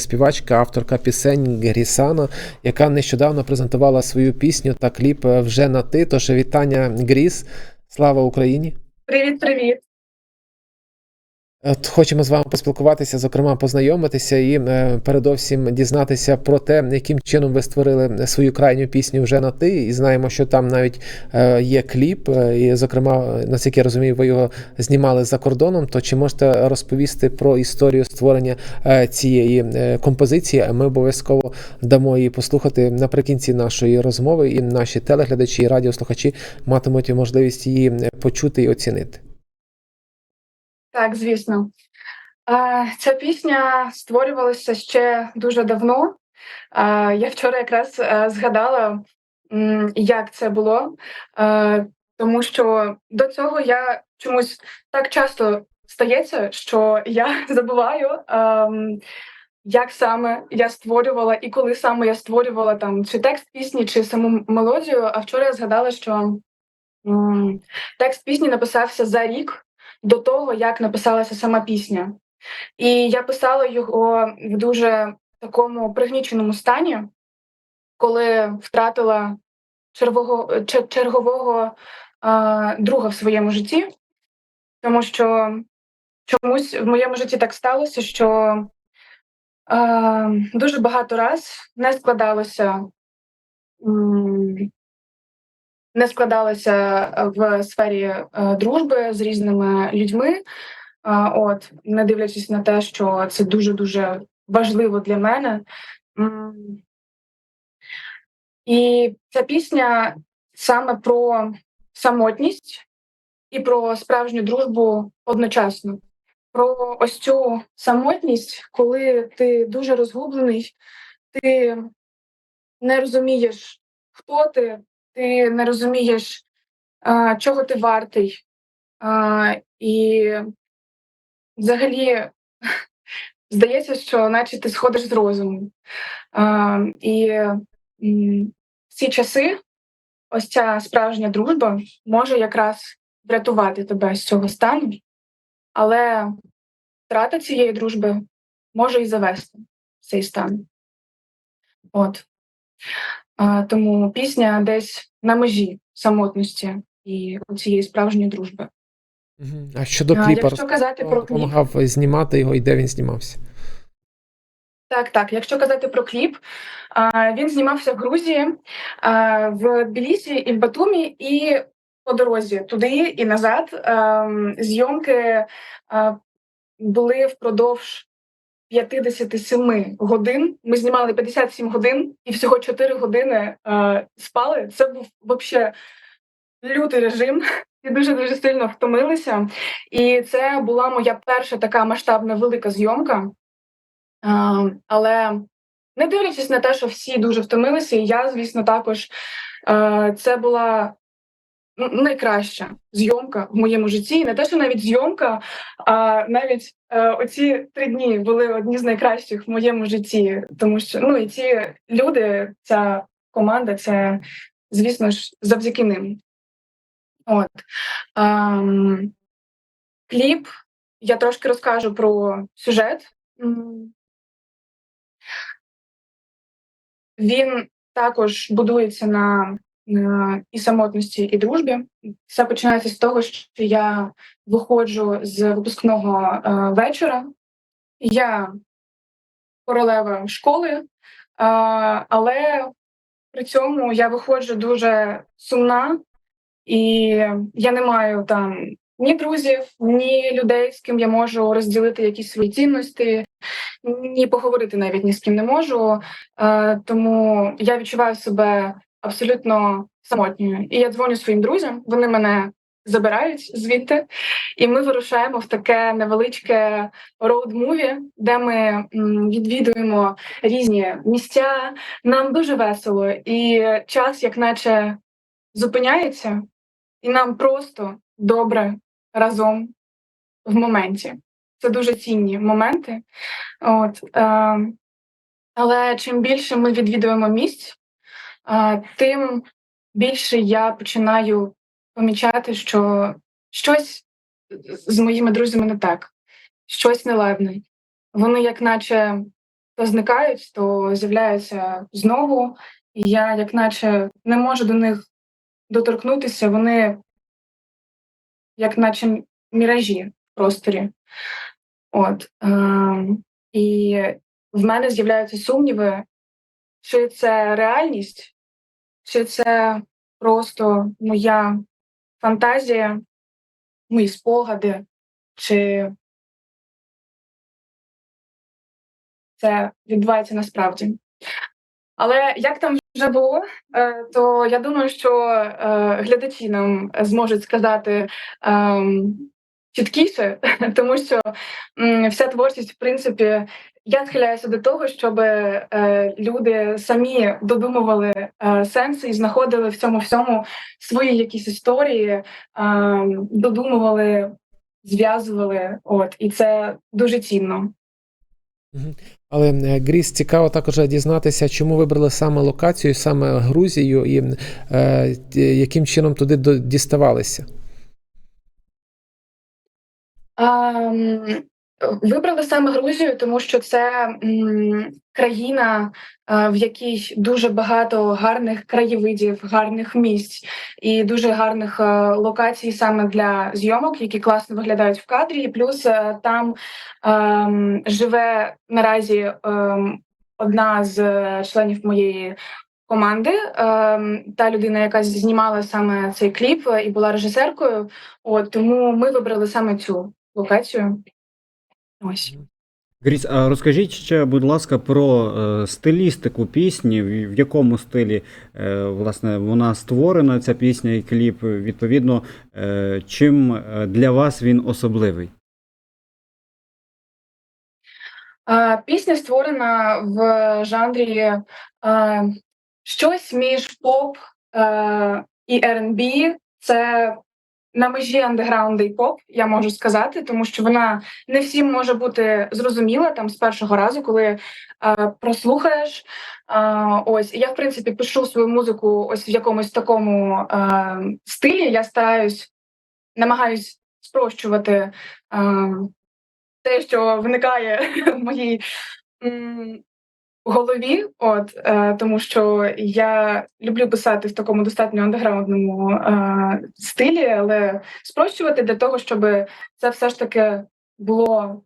співачка, авторка пісень Грісана, яка нещодавно презентувала свою пісню та кліп е, вже на ти. Тож вітання Гріс. Слава Україні! Привіт, привіт. От хочемо з вами поспілкуватися, зокрема, познайомитися і е, передовсім дізнатися про те, яким чином ви створили свою крайню пісню вже на ти. І знаємо, що там навіть е, є кліп, е, і, зокрема, наскільки я розумію, ви його знімали за кордоном. То чи можете розповісти про історію створення цієї композиції? Ми обов'язково дамо її послухати наприкінці нашої розмови, і наші телеглядачі і радіослухачі матимуть можливість її почути і оцінити. Так, звісно. Ця пісня створювалася ще дуже давно. Я вчора якраз е, згадала, як це було, Е, тому що до цього я чомусь так часто стається, що я забуваю, як саме я створювала і коли саме я створювала там чи текст пісні, чи саму мелодію. А вчора я згадала, що текст пісні написався за рік до того, як написалася сама пісня. І я писала його в дуже такому пригніченому стані, коли втратила червого, чергового а, друга в своєму житті, тому що чомусь в моєму житті так сталося, що а, дуже багато раз не складалося. Не складалося в сфері е, дружби з різними людьми, От, не дивлячись на те, що це дуже дуже важливо для мене. І ця пісня саме про самотність і про справжню дружбу одночасно. Про ось цю самотність, коли ти дуже розгублений, ти не розумієш, хто ти, ти не розумієш, чого ти вартий. І взагалі здається, що наче ти сходиш з розуму. І в ці часи ось ця справжня дружба може якраз врятувати тебе з цього стану, але втрата цієї дружби може і завести цей стан. От. Тому пісня десь на межі самотності і цієї справжньої дружби. А щодо кліпа, якщо казати про кліп, допомагав знімати його і де він знімався? Так, так. Якщо казати про кліп, він знімався в Грузії, в Тбілісі і в Батумі, і по дорозі туди і назад. ем, Зйомки були впродовж 57 годин. Ми знімали 57 годин, і всього 4 години е, спали. Це був взагалі лютий режим. І дуже дуже сильно втомилися. І це була моя перша така масштабна велика зйомка. А, але не дивлячись на те, що всі дуже втомилися, і я, звісно, також е, це була найкраща зйомка в моєму житті. Не те, що навіть зйомка, а навіть е, оці три дні були одні з найкращих в моєму житті, тому що ну і ці люди, ця команда, це, звісно ж, завдяки ним. От. Ем, кліп. Я трошки розкажу про сюжет. Він також будується на і самотності, і дружбі. Все починається з того, що я виходжу з випускного е, вечора. Я королева школи, е, але при цьому я виходжу дуже сумна, і я не маю там ні друзів, ні людей, з ким я можу розділити якісь свої цінності, ні поговорити навіть ні з ким не можу. Е, тому я відчуваю себе абсолютно самотньою. І я дзвоню своїм друзям, вони мене забирають звідти, і ми вирушаємо в таке невеличке роуд-муві, де ми відвідуємо різні місця. Нам дуже весело, і час, як наче зупиняється, і нам просто добре разом в моменті. Це дуже цінні моменти. От, е, але чим більше ми відвідуємо місць, тим більше я починаю помічати, що щось з моїми друзями не так, щось неладне. Вони, як наче то зникають, то з'являються знову. І я, як наче, не можу до них доторкнутися, вони як наче міражі в просторі. От. Е, і в мене з'являються сумніви, чи це реальність, чи це просто моя фантазія, мої спогади, чи це відбувається насправді. Але як там вже було, е, то я думаю, що е, глядачі нам зможуть сказати ем, чіткіше, тому що вся творчість, в принципі, я схиляюся до того, щоб е, люди самі додумували е, сенси і знаходили в цьому всьому свої якісь історії, е, додумували, зв'язували. От і це дуже цінно. Але е, Гріс, цікаво також дізнатися, чому вибрали саме локацію, саме Грузію, і е, яким чином туди діставалися. Вибрали саме Грузію, тому що це країна, в якій дуже багато гарних краєвидів, гарних місць і дуже гарних локацій саме для зйомок, які класно виглядають в кадрі. І плюс е, там ем, живе наразі ем, одна з е, членів моєї команди, ем, та людина, яка знімала саме цей кліп е, і була режисеркою. От тому ми вибрали саме цю локацію. Ось. Гріс, а розкажіть ще, будь ласка, про е, стилістику пісні, в в якому стилі е, власне вона створена, ця пісня і кліп. Відповідно, е, чим е, для вас він особливий? Е, Пісня створена в жанрі е, щось між поп е, і R&B. Це на межі андеграунду і поп, я можу сказати, тому що вона не всім може бути зрозуміла там з першого разу, коли е, прослухаєш. Е, ось я в принципі пишу свою музику ось в якомусь такому е, стилі. Я стараюсь, намагаюсь спрощувати е, те, що виникає в моїй м, голові, от е, тому що я люблю писати в такому достатньо андеграундному е, стилі, але спрощувати для того, щоб це все ж таки було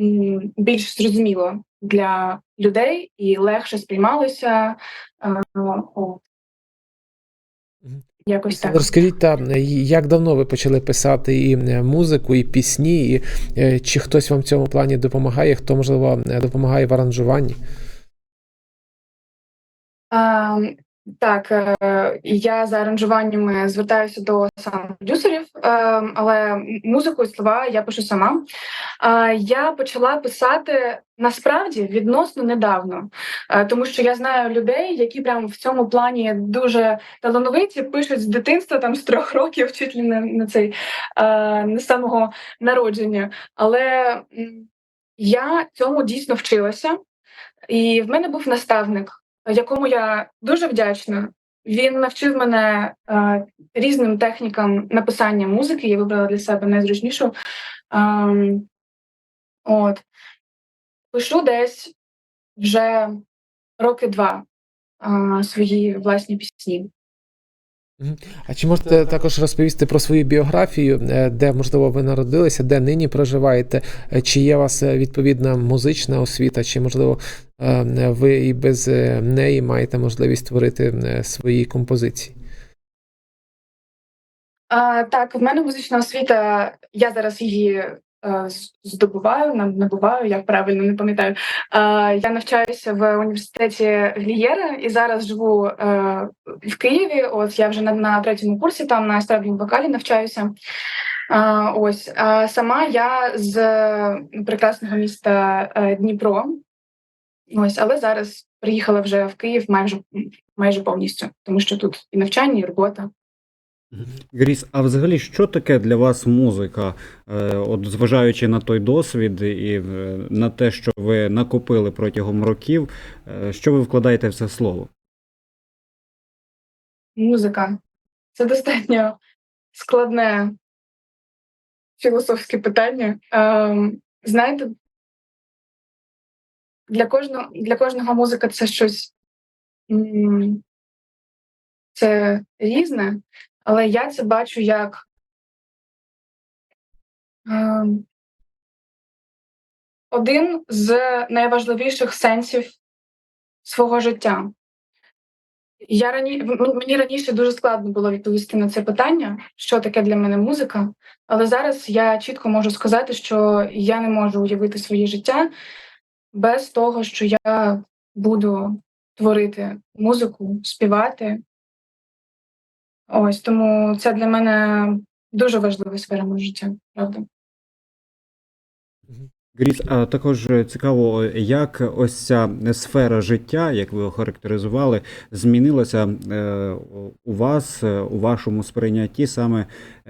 м, більш зрозуміло для людей і легше сприймалося. Е, от. Якось так. Розкажіть, та, е, як давно ви почали писати і е, музику, і пісні, і е, чи хтось вам в цьому плані допомагає, хто, можливо, допомагає в аранжуванні? Так, е, я за аранжуваннями звертаюся до саунд-продюсерів, е, але музику і слова я пишу сама. Я почала писати насправді відносно недавно, е, тому що я знаю людей, які прямо в цьому плані дуже талановиті, пишуть з дитинства, там з трьох років, чуть ли не на цей не самого народження. Але я цьому дійсно вчилася, і в мене був наставник якому я дуже вдячна. Він навчив мене е, різним технікам написання музики. Я вибрала для себе найзручнішу. Е, от. Пишу десь вже роки два е, свої власні пісні. А чи можете також розповісти про свою біографію, е, де, можливо, ви народилися, де нині проживаєте? Е, Чи є у вас е, відповідна музична освіта, чи, можливо, ви і без неї маєте можливість створити свої композиції? А, так, в мене музична освіта. Я зараз її здобуваю, нам набуваю, як правильно не пам'ятаю. Я навчаюся в університеті Глієра і зараз живу е, в Києві. От я вже на, третьому курсі там на естрадному вокалі навчаюся. Ось а сама я з прекрасного міста е, Дніпро. Ось, але зараз приїхала вже в Київ майже майже повністю, тому що тут і навчання, і робота. Гріс, а взагалі, що таке для вас музика? Е, От зважаючи на той досвід і е, на те, що ви накопили протягом років, е, що ви вкладаєте в це слово? Музика це достатньо складне філософське питання. Ем, знаєте, для кожного для кожного музика це щось це різне, але я це бачу як е, один з найважливіших сенсів свого життя. Я рані... мені раніше дуже складно було відповісти на це питання, що таке для мене музика. Але зараз я чітко можу сказати, що я не можу уявити своє життя без того, що я буду творити музику, співати. Ось тому це для мене дуже важлива сфера мого життя, правда. Гріс, а також цікаво, як ось ця сфера життя, як ви охарактеризували, змінилася е, у вас, е, у вашому сприйнятті саме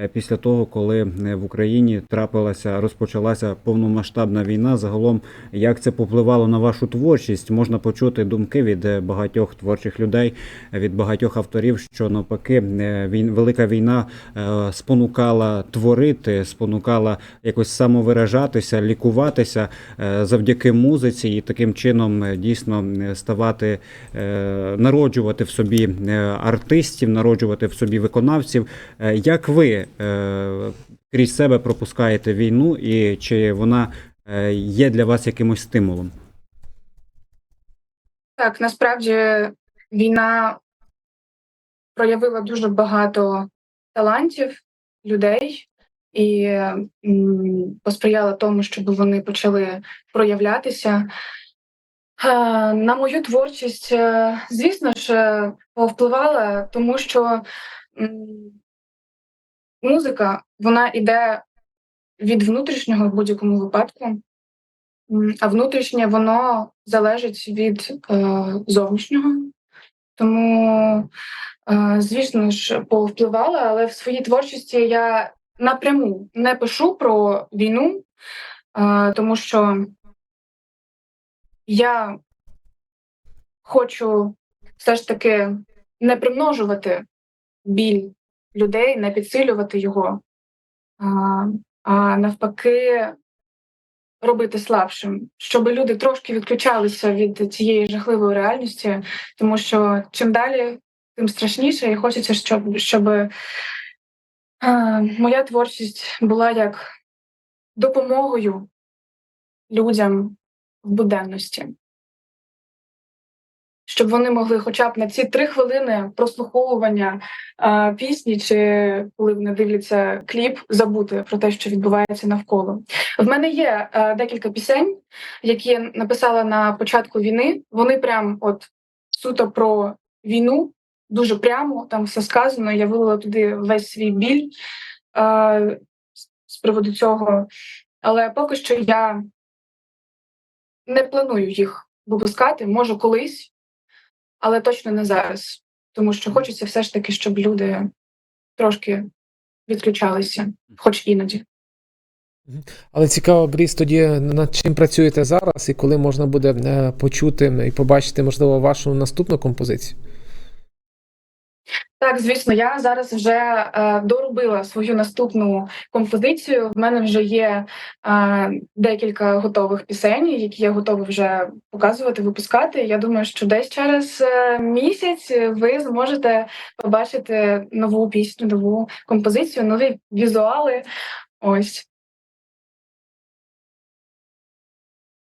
після того, коли е, в Україні трапилася, розпочалася повномасштабна війна. Загалом, як це попливало на вашу творчість? Можна почути думки від е, багатьох творчих людей, е, від багатьох авторів, що навпаки, е, він велика війна е, спонукала творити, спонукала якось самовиражатися, лікуватися е, завдяки музиці, і таким чином е, дійсно е, ставати, е, народжувати в собі е, артистів, народжувати в собі виконавців. Е, Як ви е, крізь себе пропускаєте війну, і чи вона е, є для вас якимось стимулом? Так, насправді війна проявила дуже багато талантів людей і посприяла тому, щоб вони почали проявлятися. Е, На мою творчість, звісно ж, повпливала, тому що музика вона йде від внутрішнього в будь-якому випадку. А внутрішнє воно залежить від е, зовнішнього. Тому, е, звісно ж, повпливала, але в своїй творчості я напряму не пишу про війну, е, тому що я хочу все ж таки не примножувати біль людей, не підсилювати його, а, навпаки робити слабшим, щоб люди трошки відключалися від цієї жахливої реальності, тому що чим далі, тим страшніше, і хочеться, щоб, щоб е, моя творчість була як допомогою людям в буденності. Щоб вони могли хоча б на ці три хвилини прослуховування а, пісні, чи коли вони дивляться кліп, забути про те, що відбувається навколо. В мене є е, декілька пісень, які я написала на початку війни. Вони прям от суто про війну, дуже прямо там все сказано. Я вилила туди весь свій біль е, з приводу цього. Але поки що я не планую їх випускати, може колись, але точно не зараз. Тому що хочеться все ж таки, щоб люди трошки відключалися, хоч іноді. Але цікаво, Бріс, тоді над чим працюєте зараз, і коли можна буде е, почути і побачити, можливо, вашу наступну композицію? Так, звісно, я зараз вже е, доробила свою наступну композицію. В мене вже є е, декілька готових пісень, які я готова вже показувати, випускати. Я думаю, що десь через е, місяць ви зможете побачити нову пісню, нову композицію, нові візуали. Ось